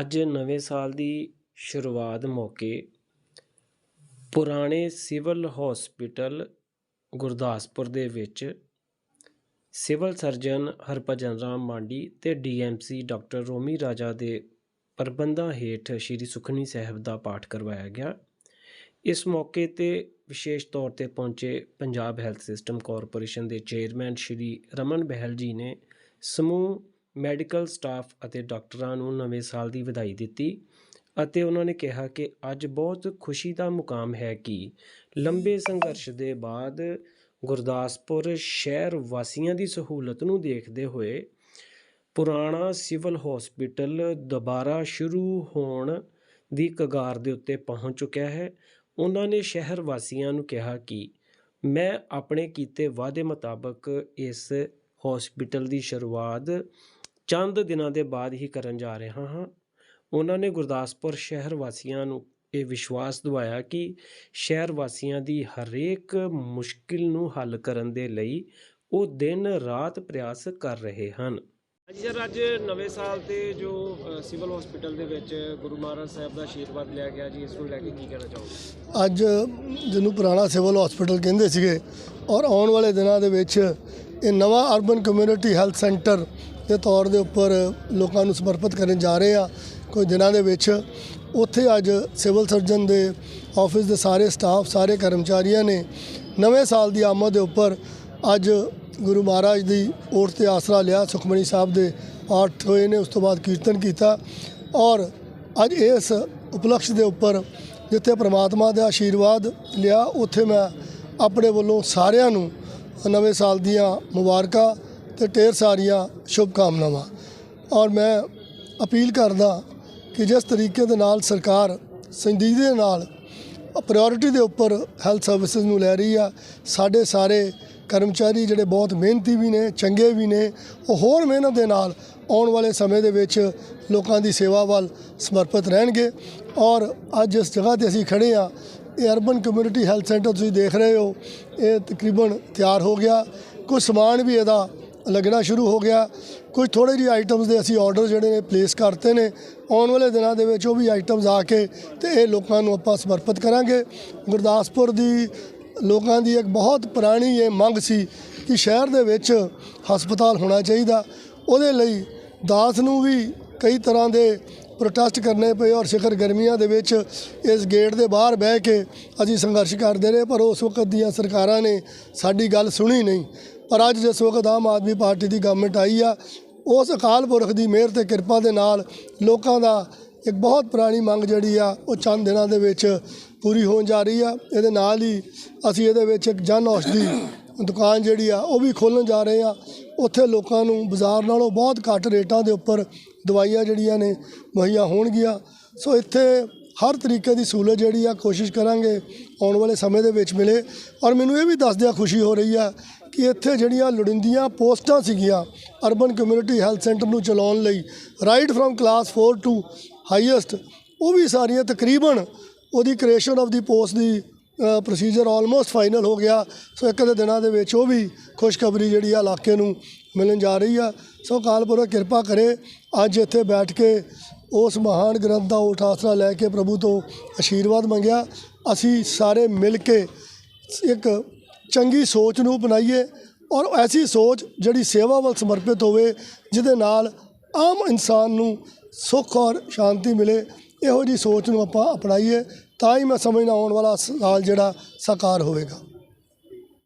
ਅੱਜ ਨਵੇਂ ਸਾਲ ਦੀ ਸ਼ੁਰੂਆਤ ਮੌਕੇ ਪੁਰਾਣੇ ਸਿਵਲ ਹਸਪੀਟਲ ਗੁਰਦਾਸਪੁਰ ਦੇ ਵਿੱਚ ਸਿਵਲ ਸਰਜਨ ਹਰਭਜਨ ਰਾਮ ਮਾਂਡੀ ਤੇ ਡੀਐਮਸੀ ਡਾਕਟਰ ਰੋਮੀ ਰਾਜਾ ਦੇ ਪ੍ਰਬੰਧਾਂ ਹੇਠ ਸ੍ਰੀ ਸੁਖਨੀ ਸਾਹਿਬ ਦਾ ਪਾਠ ਕਰਵਾਇਆ ਗਿਆ। ਇਸ ਮੌਕੇ ਤੇ ਵਿਸ਼ੇਸ਼ ਤੌਰ ਤੇ ਪਹੁੰਚੇ ਪੰਜਾਬ ਹੈਲਥ ਸਿਸਟਮ ਕਾਰਪੋਰੇਸ਼ਨ ਦੇ ਚੇਅਰਮੈਨ ਸ਼੍ਰੀ ਰਮਨ ਬਹਿਲ ਜੀ ਨੇ ਸਮੂਹ ਮੈਡੀਕਲ ਸਟਾਫ ਅਤੇ ਡਾਕਟਰਾਂ ਨੂੰ ਨਵੇਂ ਸਾਲ ਦੀ ਵਧਾਈ ਦਿੱਤੀ ਅਤੇ ਉਹਨਾਂ ਨੇ ਕਿਹਾ ਕਿ ਅੱਜ ਬਹੁਤ ਖੁਸ਼ੀ ਦਾ ਮੁਕਾਮ ਹੈ ਕਿ ਲੰਬੇ ਸੰਘਰਸ਼ ਦੇ ਬਾਅਦ ਗੁਰਦਾਸਪੁਰ ਸ਼ਹਿਰ ਵਾਸੀਆਂ ਦੀ ਸਹੂਲਤ ਨੂੰ ਦੇਖਦੇ ਹੋਏ ਪੁਰਾਣਾ ਸਿਵਲ ਹਸਪੀਟਲ ਦੁਬਾਰਾ ਸ਼ੁਰੂ ਹੋਣ ਦੀ ਕਗਾਰ ਦੇ ਉੱਤੇ ਪਹੁੰਚ ਚੁੱਕਿਆ ਹੈ। ਉਹਨਾਂ ਨੇ ਸ਼ਹਿਰ ਵਾਸੀਆਂ ਨੂੰ ਕਿਹਾ ਕਿ ਮੈਂ ਆਪਣੇ ਕੀਤੇ ਵਾਅਦੇ ਮੁਤਾਬਕ ਇਸ ਹਸਪੀਟਲ ਦੀ ਸ਼ੁਰੂਆਤ ਚੰਦ ਦਿਨਾਂ ਦੇ ਬਾਅਦ ਹੀ ਕਰਨ ਜਾ ਰਿਹਾ ਹਾਂ। ਉਹਨਾਂ ਨੇ ਗੁਰਦਾਸਪੁਰ ਸ਼ਹਿਰ ਵਾਸੀਆਂ ਨੂੰ ਇਹ ਵਿਸ਼ਵਾਸ ਦਿਵਾਇਆ ਕਿ ਸ਼ਹਿਰ ਵਾਸੀਆਂ ਦੀ ਹਰੇਕ ਮੁਸ਼ਕਿਲ ਨੂੰ ਹੱਲ ਕਰਨ ਦੇ ਲਈ ਉਹ ਦਿਨ ਰਾਤ ਪ੍ਰਯਾਸ ਕਰ ਰਹੇ ਹਨ। ਹਾਂਜੀ ਸਰ ਅੱਜ ਨਵੇਂ ਸਾਲ ਤੇ ਜੋ ਸਿਵਲ ਹਸਪੀਟਲ ਦੇ ਵਿੱਚ ਗੁਰੂ ਮਹਾਰਾਜ ਸਾਹਿਬ ਦਾ ਆਸ਼ੀਰਵਾਦ ਲਿਆ ਗਿਆ ਜੀ ਇਸ ਨੂੰ ਲੈ ਕੇ ਕੀ ਕਹਿਣਾ ਚਾਹੋਗੇ? ਅੱਜ ਜਿਹਨੂੰ ਪੁਰਾਣਾ ਸਿਵਲ ਹਸਪੀਟਲ ਕਹਿੰਦੇ ਸੀਗੇ ਔਰ ਆਉਣ ਵਾਲੇ ਦਿਨਾਂ ਦੇ ਵਿੱਚ ਇਹ ਨਵਾਂ ਅਰਬਨ ਕਮਿਊਨਿਟੀ ਹੈਲਥ ਸੈਂਟਰ ਦੇ ਤੌਰ ਦੇ ਉੱਪਰ ਲੋਕਾਂ ਨੂੰ ਸਮਰਪਿਤ ਕਰਨ ਜਾ ਰਹੇ ਆ। ਕੁਝ ਦਿਨਾਂ ਦੇ ਵਿੱਚ ਉੱਥੇ ਅੱਜ ਸਿਵਲ ਸਰਜਨ ਦੇ ਆਫਿਸ ਦੇ ਸਾਰੇ ਸਟਾਫ, ਸਾਰੇ ਕਰਮਚਾਰੀਆਂ ਨੇ ਨਵੇਂ ਸਾਲ ਦੀ ਆਮਦ ਦੇ ਉੱਪਰ ਅੱਜ ਗੁਰੂ ਮਹਾਰਾਜ ਦੀ ਓਟ ਤੇ ਆਸਰਾ ਲਿਆ। ਸੁਖਮਣੀ ਸਾਹਿਬ ਦੇ ਪਾਠ ਹੋਏ ਨੇ, ਉਸ ਤੋਂ ਬਾਅਦ ਕੀਰਤਨ ਕੀਤਾ। ਔਰ ਅੱਜ ਇਸ ਉਪਲਕਸ਼ ਦੇ ਉੱਪਰ ਜਿੱਥੇ ਪ੍ਰਮਾਤਮਾ ਦਾ ਆਸ਼ੀਰਵਾਦ ਲਿਆ, ਉੱਥੇ ਮੈਂ ਆਪਣੇ ਵੱਲੋਂ ਸਾਰਿਆਂ ਨੂੰ ਨਵੇਂ ਸਾਲ ਦੀਆਂ ਮੁਬਾਰਕਾਂ ਤੇ ਢੇਰ ਸਾਰੀਆਂ ਸ਼ੁਭ ਕਾਮਨਾਵਾਂ ਔਰ ਮੈਂ ਅਪੀਲ ਕਰਦਾ ਕਿ ਜਿਸ ਤਰੀਕੇ ਦੇ ਨਾਲ ਸਰਕਾਰ ਸੰਜੀਦਗੀ ਦੇ ਨਾਲ ਪ੍ਰਾਇੋਰਟੀ ਦੇ ਉੱਪਰ ਹੈਲਥ ਸਰਵਿਸਿਜ਼ ਨੂੰ ਲੈ ਰਹੀ ਆ, ਸਾਡੇ ਸਾਰੇ ਕਰਮਚਾਰੀ ਜਿਹੜੇ ਬਹੁਤ ਮਿਹਨਤੀ ਵੀ ਨੇ, ਚੰਗੇ ਵੀ ਨੇ, ਉਹ ਹੋਰ ਮਿਹਨਤ ਦੇ ਨਾਲ ਆਉਣ ਵਾਲੇ ਸਮੇਂ ਦੇ ਵਿੱਚ ਲੋਕਾਂ ਦੀ ਸੇਵਾ ਵੱਲ ਸਮਰਪਿਤ ਰਹਿਣਗੇ। ਔਰ ਅੱਜ ਜਿਸ ਜਗ੍ਹਾ ਤੇ ਅਸੀਂ ਖੜੇ ਆ, ਇਹ ਅਰਬਨ ਕਮਿਊਨਿਟੀ ਹੈਲਥ ਸੈਂਟਰ ਤੁਸੀਂ ਦੇਖ ਰਹੇ ਹੋ, ਇਹ ਤਕਰੀਬਨ ਤਿਆਰ ਹੋ ਗਿਆ। ਕੁਝ ਸਮਾਨ ਵੀ ਇਹਦਾ ਲੱਗਣਾ ਸ਼ੁਰੂ ਹੋ ਗਿਆ। ਕੁਝ ਥੋੜੇ ਜਿਹੇ ਆਈਟਮਸ ਦੇ ਅਸੀਂ ਆਰਡਰ ਜਿਹੜੇ ਨੇ ਪਲੇਸ ਕਰਤੇ ਨੇ। ਆਉਣ ਵਾਲੇ ਦਿਨਾਂ ਦੇ ਵਿੱਚ ਉਹ ਵੀ ਆਈਟਮਸ ਆ ਕੇ ਤੇ ਇਹ ਲੋਕਾਂ ਨੂੰ ਆਪਾਂ ਸਮਰਪਿਤ ਕਰਾਂਗੇ। ਗੁਰਦਾਸਪੁਰ ਦੀ ਲੋਕਾਂ ਦੀ ਇੱਕ ਬਹੁਤ ਪੁਰਾਣੀ ਇਹ ਮੰਗ ਸੀ ਕਿ ਸ਼ਹਿਰ ਦੇ ਵਿੱਚ ਹਸਪਤਾਲ ਹੋਣਾ ਚਾਹੀਦਾ। ਉਹਦੇ ਲਈ ਦਾਸ ਨੂੰ ਵੀ ਕਈ ਤਰ੍ਹਾਂ ਦੇ ਪ੍ਰੋਟੈਸਟ ਕਰਨੇ ਪਏ ਔਰ ਸਿਖਰ ਗਰਮੀਆਂ ਦੇ ਵਿੱਚ ਇਸ ਗੇਟ ਦੇ ਬਾਹਰ ਬਹਿ ਕੇ ਅਸੀਂ ਸੰਘਰਸ਼ ਕਰਦੇ ਰਹੇ, ਪਰ ਉਸ ਵਕਤ ਦੀਆਂ ਸਰਕਾਰਾਂ ਨੇ ਸਾਡੀ ਗੱਲ ਸੁਣੀ ਨਹੀਂ। ਪਰ ਅੱਜ ਜਿਸ ਵਕਤ ਆਮ ਆਦਮੀ ਪਾਰਟੀ ਦੀ ਗਵਰਨਮੈਂਟ ਆਈ ਆ, ਉਸ ਅਕਾਲ ਪੁਰਖ ਦੀ ਮਿਹਰ ਤੇ ਕਿਰਪਾ ਦੇ ਨਾਲ ਲੋਕਾਂ ਦਾ ਇੱਕ ਬਹੁਤ ਪੁਰਾਣੀ ਮੰਗ ਜਿਹੜੀ ਆ, ਉਹ ਚੰਦ ਦਿਨਾਂ ਦੇ ਵਿੱਚ ਪੂਰੀ ਹੋਣ ਜਾ ਰਹੀ ਆ। ਇਹਦੇ ਨਾਲ ਹੀ ਅਸੀਂ ਇਹਦੇ ਵਿੱਚ ਇੱਕ ਜਨ ਔਸ਼ਧੀ ਦੁਕਾਨ ਜਿਹੜੀ ਆ, ਉਹ ਵੀ ਖੋਲ੍ਹਣ ਜਾ ਰਹੇ ਆ। ਉੱਥੇ ਲੋਕਾਂ ਨੂੰ ਬਾਜ਼ਾਰ ਨਾਲੋਂ ਬਹੁਤ ਘੱਟ ਰੇਟਾਂ ਦੇ ਉੱਪਰ ਦਵਾਈਆਂ ਜਿਹੜੀਆਂ ਨੇ ਮੁਹੱਈਆ ਹੋਣਗੀਆਂ। ਸੋ ਇੱਥੇ ਹਰ ਤਰੀਕੇ ਦੀ ਸਹੂਲਤ ਜਿਹੜੀ ਆ, ਕੋਸ਼ਿਸ਼ ਕਰਾਂਗੇ ਆਉਣ ਵਾਲੇ ਸਮੇਂ ਦੇ ਵਿੱਚ ਮਿਲੇ। ਔਰ ਮੈਨੂੰ ਇਹ ਵੀ ਦੱਸਦਿਆਂ ਖੁਸ਼ੀ ਹੋ ਰਹੀ ਆ ਕਿ ਇੱਥੇ ਜਿਹੜੀਆਂ ਲੋੜੀਂਦੀਆਂ ਪੋਸਟਾਂ ਸੀਗੀਆਂ ਅਰਬਨ ਕਮਿਊਨਿਟੀ ਹੈਲਥ ਸੈਂਟਰ ਨੂੰ ਚਲਾਉਣ ਲਈ right from class 4 to highest ਉਹ ਵੀ ਸਾਰੀਆਂ ਤਕਰੀਬਨ ਉਹਦੀ ਕ੍ਰੀਏਸ਼ਨ ਆਫ ਦੀ ਪੋਸਟ ਦੀ ਪ੍ਰੋਸੀਜਰ ਆਲਮੋਸਟ ਫਾਈਨਲ ਹੋ ਗਿਆ। ਸੋ ਇੱਕ ਦੇ ਦਿਨਾਂ ਦੇ ਵਿੱਚ ਉਹ ਵੀ ਖੁਸ਼ਖਬਰੀ ਜਿਹੜੀ ਆ ਇਲਾਕੇ ਨੂੰ ਮਿਲਣ ਜਾ ਰਹੀ ਆ। ਸੋ ਕਾਲਪੁਰਖ ਕਿਰਪਾ ਕਰੇ ਅੱਜ ਇੱਥੇ ਬੈਠ ਕੇ ਉਸ ਮਹਾਨ ਗ੍ਰੰਥ ਦਾ ਊਠ ਆਸਰਾ ਲੈ ਕੇ ਪ੍ਰਭੂ ਤੋਂ ਆਸ਼ੀਰਵਾਦ ਮੰਗਿਆ। ਅਸੀਂ ਸਾਰੇ ਮਿਲ ਕੇ ਇੱਕ ਚੰਗੀ ਸੋਚ ਨੂੰ ਅਪਣਾਈਏ ਔਰ ਐਸੀ ਸੋਚ ਜਿਹੜੀ ਸੇਵਾ ਵੱਲ ਸਮਰਪਿਤ ਹੋਵੇ, ਜਿਹਦੇ ਨਾਲ ਆਮ ਇਨਸਾਨ ਨੂੰ ਸੁੱਖ ਔਰ ਸ਼ਾਂਤੀ ਮਿਲੇ, ਇਹੋ ਜੀ ਸੋਚ ਨੂੰ ਆਪਾਂ ਅਪਣਾਈਏ ਤਾਂ ਹੀ ਮੈਂ ਸਮਝਦਾ ਆਉਣ ਵਾਲਾ ਸਾਲ ਜਿਹੜਾ ਸਾਕਾਰ ਹੋਵੇਗਾ।